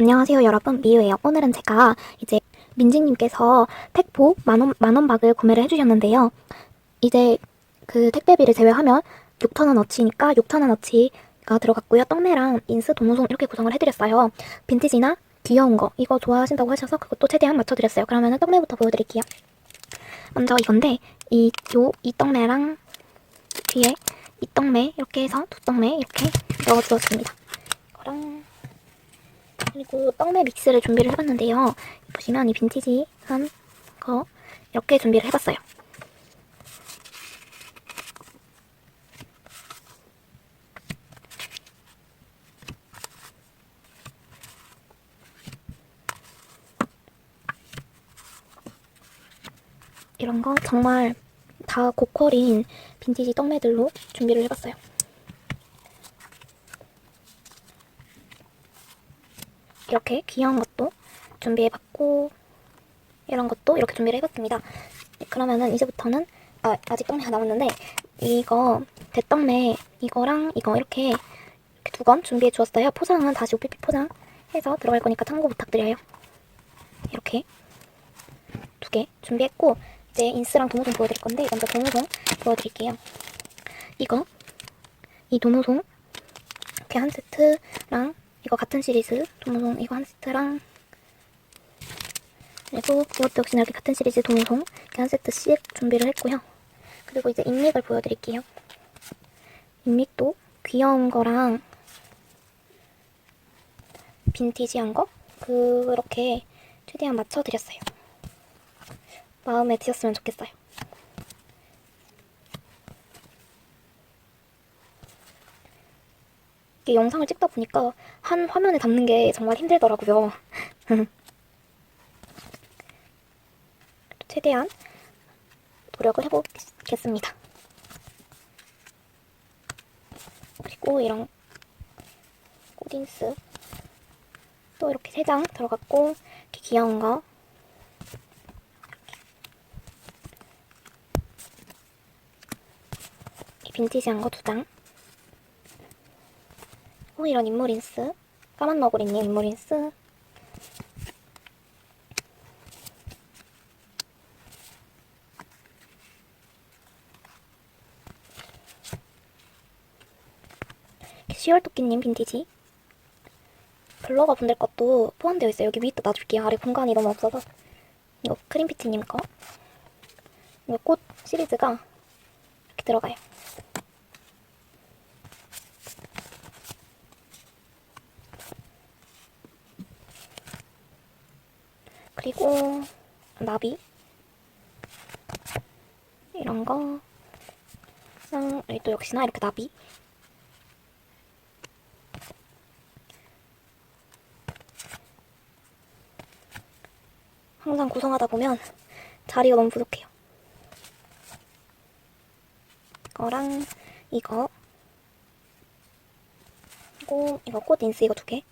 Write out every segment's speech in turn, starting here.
안녕하세요 여러분. 미유예요. 오늘은 제가 이제 민지님께서 택보 만원, 만원박을 구매를 해주셨는데요. 이제 그 택배비를 제외하면 6,000원어치니까 6,000원어치가 들어갔고요. 떡매랑 인스 동호송 이렇게 구성을 해드렸어요. 빈티지나 귀여운 거 이거 좋아하신다고 하셔서 그것도 최대한 맞춰드렸어요. 그러면 은 떡매부터 보여드릴게요. 먼저 이건데 이, 요, 이 떡매랑 뒤에 이 떡매 이렇게 해서 두 떡매 이렇게 넣어주었습니다 그리고 떡매 믹스를 준비를 해봤는데요. 보시면 이 빈티지한 거 이렇게 준비를 해봤어요. 이런 거 정말 다 고퀄인 빈티지 떡매들로 준비를 해봤어요. 이렇게 귀여운 것도 준비해봤고 이런 것도 이렇게 준비를 해봤습니다. 그러면은 이제부터는 아, 아직 떡매가 남았는데 이거 대떡매 이거랑 이거 이렇게, 이렇게 두 건 준비해 주었어요. 포장은 다시 OPP 포장 해서 들어갈 거니까 참고 부탁드려요. 이렇게 두 개 준비했고 이제 인스랑 도무송 보여드릴 건데 먼저 도무송 보여드릴게요. 이거 이 도무송 이렇게 한 세트랑 이거 같은 시리즈 도무송 이거 한 세트랑 그리고 이것도 역시나 이렇게 같은 시리즈 도무송 이렇게 한 세트씩 준비를 했고요. 그리고 이제 인믹을 보여드릴게요. 인믹도 귀여운 거랑 빈티지한 거 그렇게 최대한 맞춰드렸어요. 마음에 드셨으면 좋겠어요. 이게 영상을 찍다 보니까 한 화면에 담는 게 정말 힘들더라고요. 최대한 노력을 해보겠습니다. 그리고 이런 코딘스 또 이렇게 세 장 들어갔고 이렇게 귀여운 거이 빈티지한 거 두 장. 어, 이런 인물 인스. 까만 너구리님 인물 인스. 시월토끼님 빈티지. 블로거 분들 것도 포함되어 있어요. 여기 위에다 놔줄게요. 아래 공간이 너무 없어서. 이거 크림피티님 거. 이거 꽃 시리즈가 이렇게 들어가요. 그리고 나비 이런 거 여기 또 역시나 이렇게 나비 항상 구성하다 보면 자리가 너무 부족해요. 이거랑 이거 그리고 이거 꽃 인스 이거 두 개.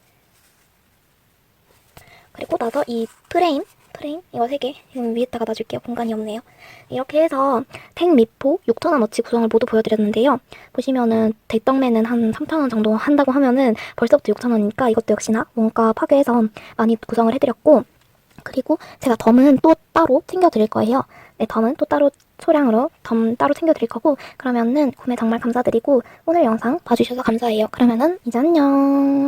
그리고 나서 이 프레임 프레임 이거 세 개. 이건 위에다가 놔줄게요. 공간이 없네요. 이렇게 해서 탱 미포 6,000원어치 구성을 모두 보여드렸는데요. 보시면은 대떡매는 한 3,000원 정도 한다고 하면은 벌써부터 6,000원이니까 이것도 역시나 원가 파괴해서 많이 구성을 해드렸고 그리고 제가 덤은 또 따로 챙겨드릴 거예요. 네, 덤은 또 따로 소량으로 덤 따로 챙겨드릴 거고 그러면은 구매 정말 감사드리고 오늘 영상 봐주셔서 감사해요. 그러면은 이제 안녕.